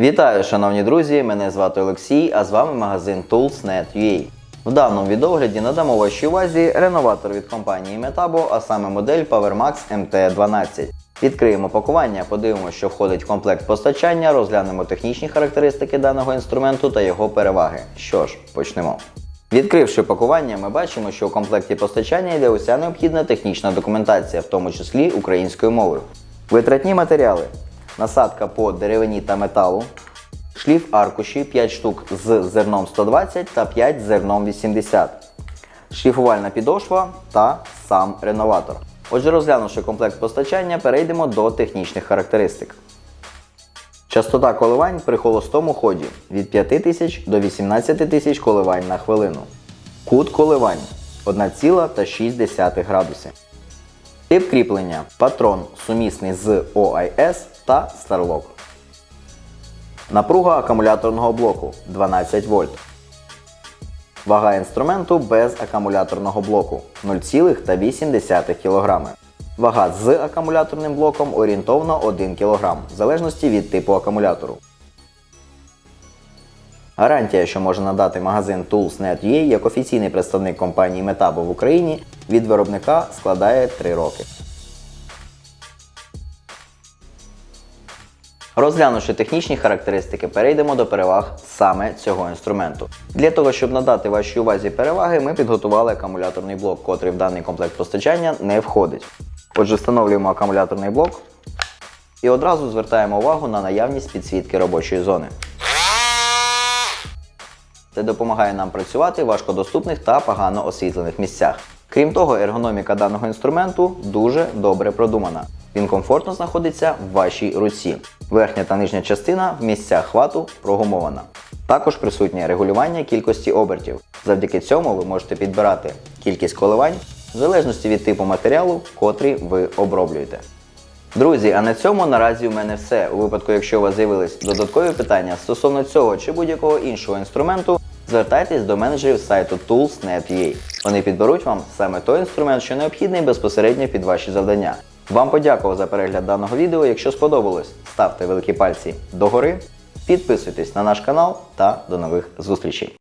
Вітаю, шановні друзі! Мене звати Олексій, а з вами магазин Tools.net.ua. В даному відогляді надамо вашій увазі реноватор від компанії Metabo, а саме модель PowerMax MT12. Відкриємо пакування, подивимося, що входить в комплект постачання, розглянемо технічні характеристики даного інструменту та його переваги. Що ж, почнемо. Відкривши пакування, ми бачимо, що в комплекті постачання йде уся необхідна технічна документація, в тому числі українською мовою. Витратні матеріали. Насадка по деревині та металу, шліф аркуші 5 штук з зерном 120 та 5 з зерном 80, шліфувальна підошва та сам реноватор. Отже, розглянувши комплект постачання, перейдемо до технічних характеристик. Частота коливань при холостому ході від 5000 до 18000 тисяч коливань на хвилину. Кут коливань 1,6 градуси. Тип кріплення патрон сумісний з OIS та Starlock. Напруга акумуляторного блоку 12 вольт. Вага інструменту без акумуляторного блоку 0,8 кг. Вага з акумуляторним блоком орієнтовно 1 кг, в залежності від типу акумулятору. Гарантія, що може надати магазин Tools.net.ua як офіційний представник компанії Metabo в Україні від виробника складає 3 роки. Розглянувши технічні характеристики, перейдемо до переваг саме цього інструменту. Для того, щоб надати вашій увазі переваги, ми підготували акумуляторний блок, котрий в даний комплект постачання не входить. Отже, встановлюємо акумуляторний блок і одразу звертаємо увагу на наявність підсвітки робочої зони. Це допомагає нам працювати в важкодоступних та погано освітлених місцях. Крім того, ергономіка даного інструменту дуже добре продумана. Він комфортно знаходиться в вашій руці. Верхня та нижня частина в місцях хвату прогумована. Також присутнє регулювання кількості обертів. Завдяки цьому ви можете підбирати кількість коливань в залежності від типу матеріалу, котрий ви оброблюєте. Друзі, а на цьому наразі у мене все. У випадку, якщо у вас з'явились додаткові питання стосовно цього чи будь-якого іншого інструменту, звертайтесь до менеджерів сайту Tools.net.ua. Вони підберуть вам саме той інструмент, що необхідний безпосередньо під ваші завдання. Вам подякував за перегляд даного відео. Якщо сподобалось, ставте великі пальці догори, підписуйтесь на наш канал та до нових зустрічей.